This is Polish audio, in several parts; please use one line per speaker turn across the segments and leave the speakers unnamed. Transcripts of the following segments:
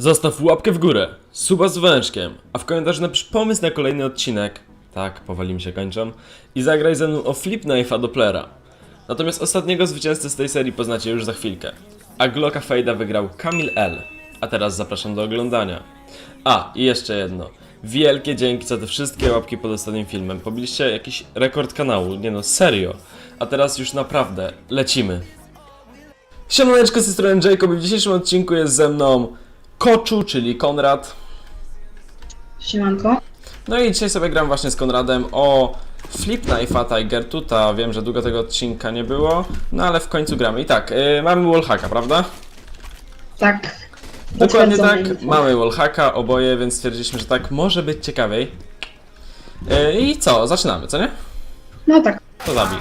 Zostaw łapkę w górę, suba z wężkiem, a w komentarzu napisz pomysł na kolejny odcinek. Tak, powoli mi się kończą. I zagraj ze mną o Flip Knife'a Dopplera. Natomiast ostatniego zwycięzcę z tej serii poznacie już za chwilkę. A Glocka Fade'a wygrał Kamil L. A teraz zapraszam do oglądania. A, i jeszcze jedno. Wielkie dzięki za te wszystkie łapki pod ostatnim filmem. Pobiliście jakiś rekord kanału, nie no, serio. A teraz już naprawdę, lecimy. Siemaneczko, z tej strony Jacob i w dzisiejszym odcinku jest ze mną Koczu, czyli Konrad.
Siemanko.
No i dzisiaj sobie gram właśnie z Konradem o Flip Knife'a Tiger Tuta. Wiem, że długo tego odcinka nie było, no ale w końcu gramy. I tak, yy, mamy wallhacka, prawda?
Tak.
Dokładnie
Potwierdzone
tak,
info.
mamy wallhacka oboje, więc stwierdziliśmy, że tak może być ciekawiej. Yy, I co, zaczynamy, co nie?
No tak,
To zabij.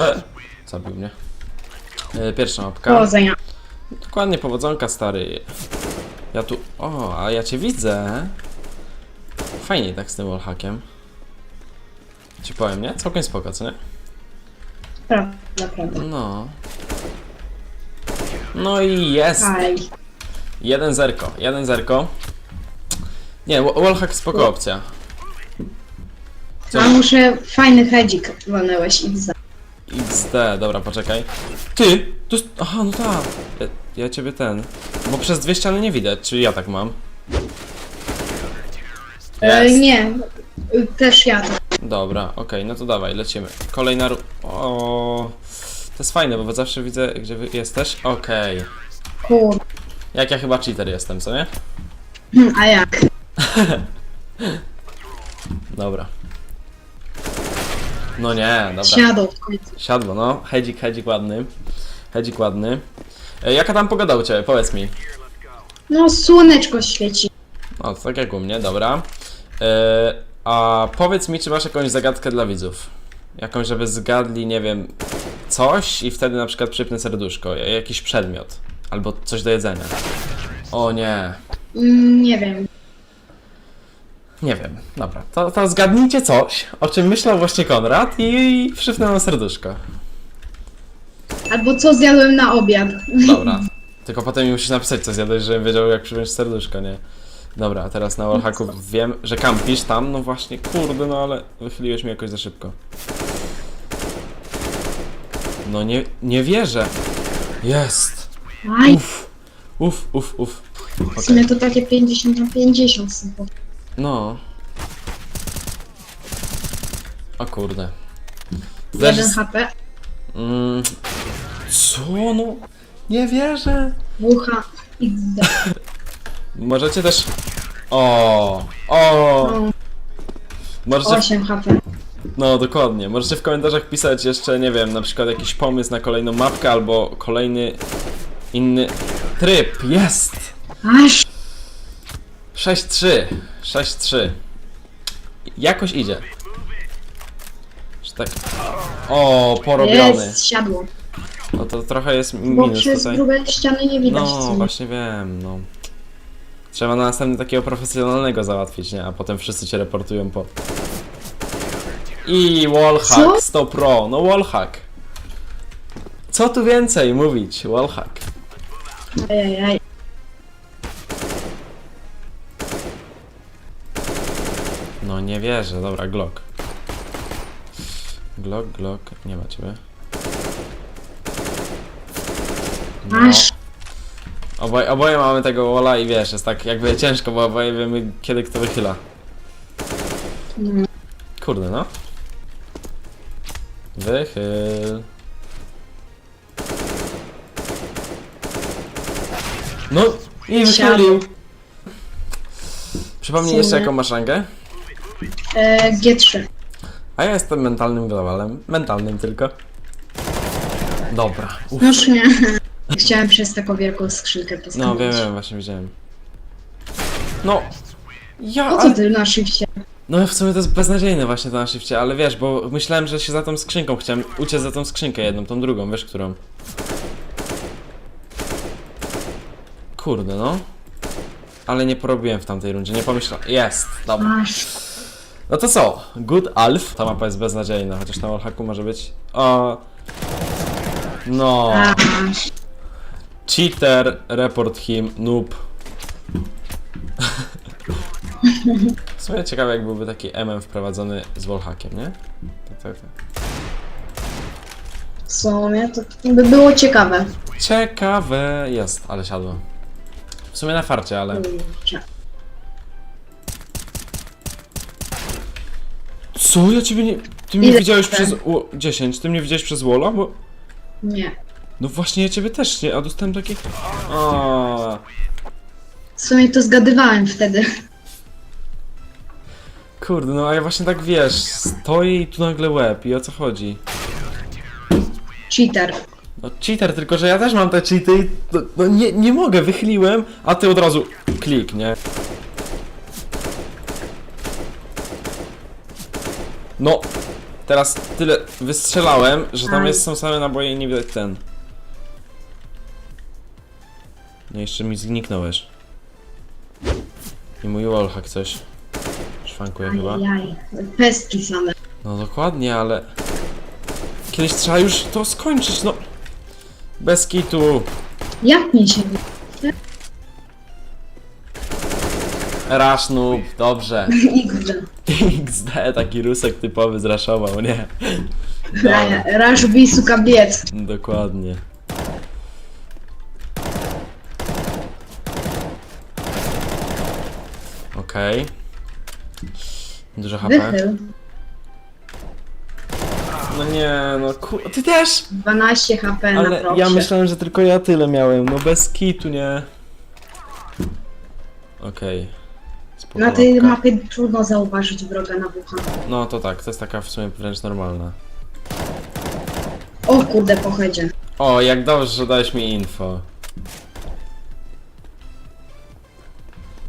E, zabił mnie. Yy, pierwsza mapka.
powodzenia.
Dokładnie, powodzonka, stary. Ja tu... O, a ja cię widzę. Fajnie tak z tym wallhackiem. Ci powiem, nie? Całkiem spoko, co nie?
Prawda, prawda.
No. No i jest!
Aj.
Jeden zerko, jeden zerko. Nie, wa- wallhack spoko opcja.
A muszę fajny hedzik walnęłeś i za.
XD, dobra, poczekaj. Ty! Tu... jest- Aha, no tak. Ja ciebie ten... Bo przez dwie ściany nie widać, czy ja tak mam?
E, nie, y, też ja to.
Dobra, okej, no to dawaj, lecimy. Kolejna ru... O, To jest fajne, bo zawsze widzę, gdzie wy jesteś. Okej.
Kur...
Jak ja chyba cheater jestem, co nie?
Hm, A jak?
Dobra. No nie, dobra.
Siadł w końcu.
Siadło, no. Hedzik, hedzik ładny. Hedzik ładny. E, jaka tam pogoda u Ciebie? Powiedz mi.
No, słoneczko świeci.
O, to tak jak u mnie, dobra. E, a powiedz mi, czy masz jakąś zagadkę dla widzów? Jakąś, żeby zgadli, nie wiem, coś i wtedy na przykład przypnę serduszko, ja- jakiś przedmiot. Albo coś do jedzenia. O nie.
Mm, nie wiem.
Nie wiem, dobra. To, to zgadnijcie coś, o czym myślał właśnie Konrad i przypnę serduszko.
Albo co zjadłem na obiad.
Dobra. Tylko potem mi musisz napisać co zjadłeś, żebym wiedział jak przyjąć serduszko, nie? Dobra, a teraz na wallhacku wiem, że kampisz tam, no właśnie, kurde, no ale wychyliłeś mnie jakoś za szybko. No nie, nie wierzę. Jest.
Aj,
Uff, uff, uff, uff.
w
Okej.
sumie to takie 50 na 50 są.
No. O kurde.
Jeden
Też-
HP,
Mm, co no? Nie wierzę.
wucha, XD.
Możecie też... O, o,
No,
możecie...
8 HP.
No, dokładnie. Możecie w komentarzach pisać jeszcze, nie wiem, na przykład jakiś pomysł na kolejną mapkę albo kolejny inny tryb. Jest!
Aż.
6-3. 6-3. Jakoś idzie. Tak. O, porobiony.
Jest, siadło.
No to trochę jest
Bo
minus
przez
tutaj.
grube ściany nie widać.
No, właśnie wiem, no. Trzeba na następny takiego profesjonalnego załatwić, nie? A potem wszyscy cię reportują po. I wallhack,
Co?
100 pro, no wallhack. Co tu więcej mówić? Wallhack.
Ajajaj.
No nie wierzę, dobra, Glock. Glock, Glock, nie ma ciebie. No,
Aż.
oboje, oboje mamy tego walla i wiesz, jest tak jakby ciężko, bo oboje wiemy kiedy kto wychyla.
Mm.
Kurde, no. Wychyl. No i wychylił. Przypomnij jeszcze jaką masz rangę?
E, G3.
A ja jestem mentalnym globalem. Mentalnym tylko. Dobra. Uf.
Noż nie. Chciałem przez taką wielką skrzynkę
No wiem, wiem, właśnie widziałem. No. Ja.
Po co
ale-
ty na shifcie?
No w sumie to jest beznadziejne właśnie to na shifcie, ale wiesz, bo myślałem, że się za tą skrzynką chciałem uciec za tą skrzynkę jedną, tą drugą, wiesz którą. Kurde no. Ale nie porobiłem w tamtej rundzie, nie pomyślałem. Jest, dobra.
Aż.
No to co? Good Alf. Ta mapa jest beznadziejna, chociaż na wallhacku może być. O. No. Cheater, report him, noob. W sumie ciekawe, jak byłby taki MM wprowadzony z wallhackiem, nie? Tak, tak, tak.
W sumie to by było ciekawe.
Ciekawe jest, ale siadło. W sumie na farcie, ale.
Kurczę.
Co? Ja ciebie nie. Ty mnie
Ile
widziałeś
ten?
przez. O, 10. Ty mnie widziałeś przez walla? Bo.
Nie.
No właśnie, ja ciebie też nie, a dostałem takie. A.
W sumie to zgadywałem wtedy.
Kurde, no a ja właśnie tak wiesz, stoję i tu nagle łeb i o co chodzi?
Cheater.
No cheater, tylko że ja też mam te cheaty i no, no nie, nie mogę, wychyliłem, a ty od razu klik, nie? No, teraz tyle wystrzelałem, że tam jest, są same naboje i nie widać ten. No jeszcze mi zniknąłeś. I mój wallhack coś szwankuje chyba.
Ajajaj. Pestki same.
No dokładnie, ale... Kiedyś trzeba już to skończyć, no. Bez kitu.
Jak mi się...
Rush noob, dobrze.
XD.
XD, taki rusek typowy zraszował, nie? Dobra,
Raż bisu kobiet.
dokładnie. Okej. Dużo HP.
Wychyl.
No nie, no ku... Ty też!
12 HP na
Ale ja myślałem, że tylko ja tyle miałem. No bez kitu, nie? Okej. Spoko
Na tej mapie trudno zauważyć wroga na bucha.
No to tak, to jest taka w sumie wręcz normalna.
O kurde, pochodzie.
O, jak dobrze, że dałeś mi info.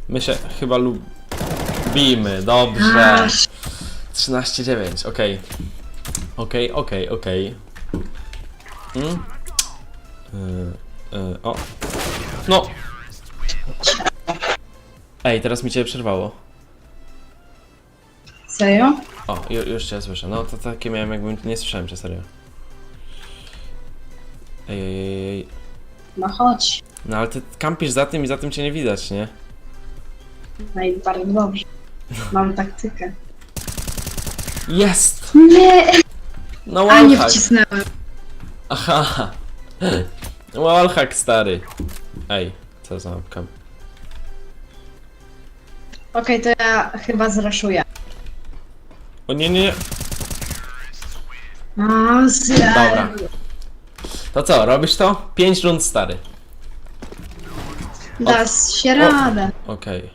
My się chyba lubimy, dobrze.
Aż,
13-9, okej. Okej, okej, okej. Mm? Y, y, o. No! Ej, teraz mi cię przerwało.
serio?
O, ju, już cię słyszę. No to takie miałem jakbym nie słyszałem cię serio. Ej, ej, ej, ej.
No chodź.
No ale ty kampisz za tym i za tym cię nie widać, nie?
No i bardzo dobrze. Mam taktykę.
Jest!
Nie,
No
a nie
wallhack!
wcisnąłem.
Aha! Wallhack stary. Ej, co za kam...
Okej, to ja chyba zraszuję.
O nie, nie, nie. Dobra. To co, robisz to? 5 rund stary.
Dasz się radę.
Okej.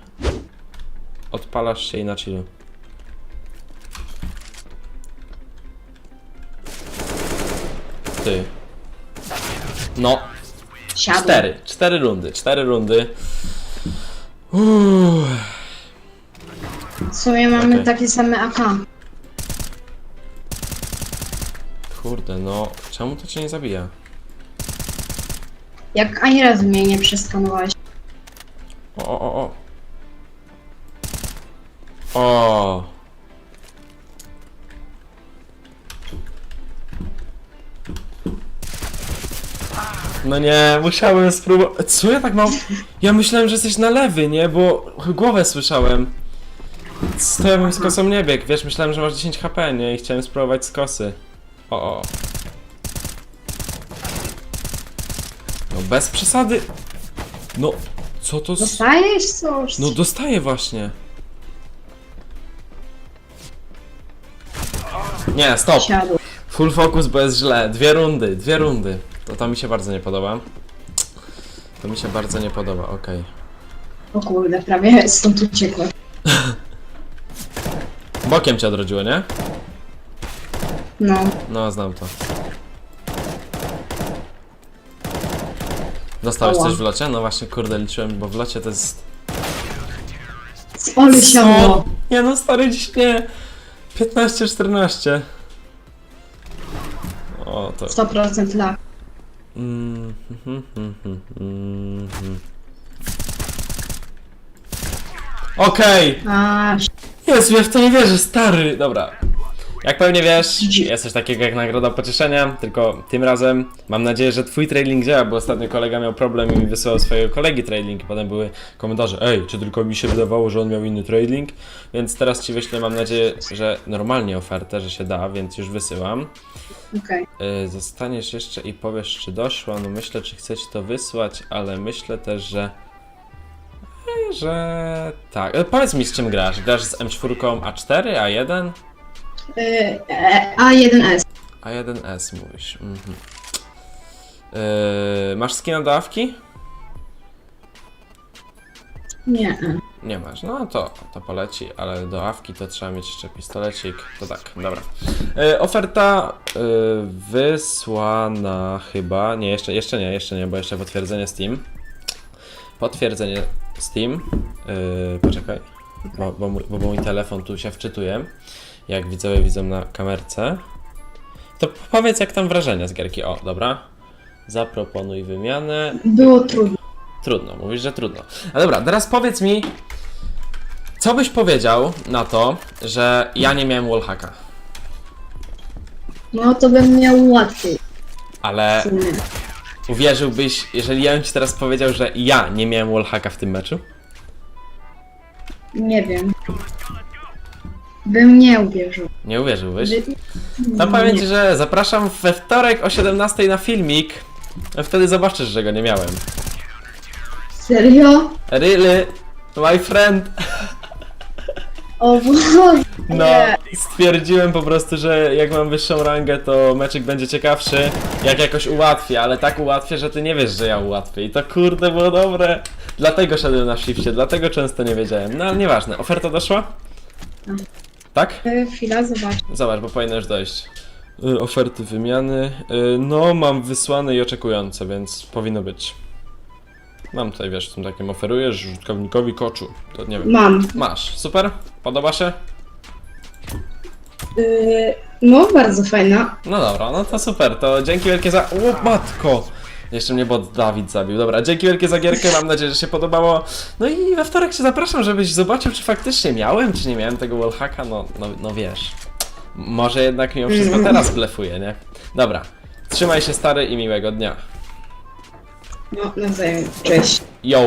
Odpalasz się i na chillu. Ty. No,
Siadłem.
cztery. Cztery rundy, cztery rundy. Uuu.
W sumie mamy
Okej.
takie same AK.
Kurde, no. Czemu to cię nie zabija?
Jak ani razu mnie nie przeskanowałeś.
O, o, o, o. O. No nie, musiałem spróbować. Co ja tak mam? Ja myślałem, że jesteś na lewy, nie? Bo głowę słyszałem. To ja bym z kosą nie biegł, wiesz, myślałem, że masz 10 HP, nie? I chciałem spróbować z kosy. O, o. No bez przesady. No, co to z...
Dostajesz coś?
No dostaję właśnie. Nie, stop.
Siadł.
Full focus, bo jest źle. Dwie rundy, dwie rundy. To, to mi się bardzo nie podoba. To mi się bardzo nie podoba, okej.
O kurde, prawie stąd uciekłem.
Bokiem cię odrodziło, nie?
No.
No, znam to. Dostałeś
Ała.
coś w locie? No właśnie, kurde, liczyłem, bo w locie to jest...
Ale siadło.
Nie no, stary, dziś nie. 15-14. O, to...
100% lak.
Mm, mhm, mhm, mhm. Okej!
A,
Jezu, ja w to nie wierzę, stary! Dobra. Jak pewnie wiesz, jest coś takiego jak nagroda pocieszenia, tylko tym razem mam nadzieję, że twój trailing działa, bo ostatnio kolega miał problem i mi wysyłał swojego kolegi trailing i potem były komentarze, ej, czy tylko mi się wydawało, że on miał inny trailing, więc teraz ci wyślę, mam nadzieję, że normalnie ofertę, że się da, więc już wysyłam.
Okej.
Y, Zostaniesz jeszcze i powiesz, czy doszła. No myślę, czy chcę ci to wysłać, ale myślę też, że. e, że. tak. E, Powiedz mi, z czym grasz? Grasz z M4 A4, A1?
Y, e, A1S.
A1S mówisz. Mhm. Y, masz skina do awki?
Nie.
Nie masz, no to, to poleci, ale do awki to trzeba mieć jeszcze pistolecik. To tak, dobra. E, oferta e, wysłana chyba. Nie, jeszcze, jeszcze nie, jeszcze nie, bo jeszcze potwierdzenie Steam. Potwierdzenie Steam. E, poczekaj, bo, bo, mój, bo mój telefon tu się wczytuje. Jak widzowie widzą na kamerce. To powiedz, jak tam wrażenia z gierki. O, dobra. Zaproponuj wymianę.
Było trudno.
Trudno, mówisz, że trudno. A dobra, teraz powiedz mi, co byś powiedział na to, że ja nie miałem wallhacka,
No to bym miał łatwiej.
ale
w sumie.
uwierzyłbyś, jeżeli ja bym ci teraz powiedział, że ja nie miałem wallhacka w tym meczu?
Nie wiem. Bym nie uwierzył.
Nie uwierzyłbyś?
By-
No powiem ci, że zapraszam we wtorek o 17 na filmik, a wtedy zobaczysz, że go nie miałem.
Serio?
Really? My friend?
O Boże.
No, stwierdziłem po prostu, że jak mam wyższą rangę, to meczyk będzie ciekawszy, jak jakoś ułatwię, ale tak ułatwię, że ty nie wiesz, że ja ułatwię. I to kurde było dobre. Dlatego szedłem na shifcie, dlatego często nie wiedziałem. No ale nieważne, oferta doszła? Tak?
Y, Chwila, zobacz.
Zobacz, bo powinno już dojść. Y, oferty wymiany. Y, no, mam wysłane i oczekujące, więc powinno być. Mam tutaj, wiesz, tym takim oferujesz użytkownikowi koczu. To nie wiem.
Mam.
Masz, super? Podoba się?
Y, no, bardzo fajna.
No dobra, no to super, to dzięki wielkie za... O matko! Jeszcze mnie bot Dawid zabił. Dobra, dzięki wielkie za gierkę, mam nadzieję, że się podobało. No i we wtorek cię zapraszam, żebyś zobaczył, czy faktycznie miałem, czy nie miałem tego wallhacka, no, no, no wiesz. Może jednak mimo wszystko teraz blefuję, nie? Dobra, trzymaj się stary i miłego dnia.
No, nawzajem. Cześć.
Yo!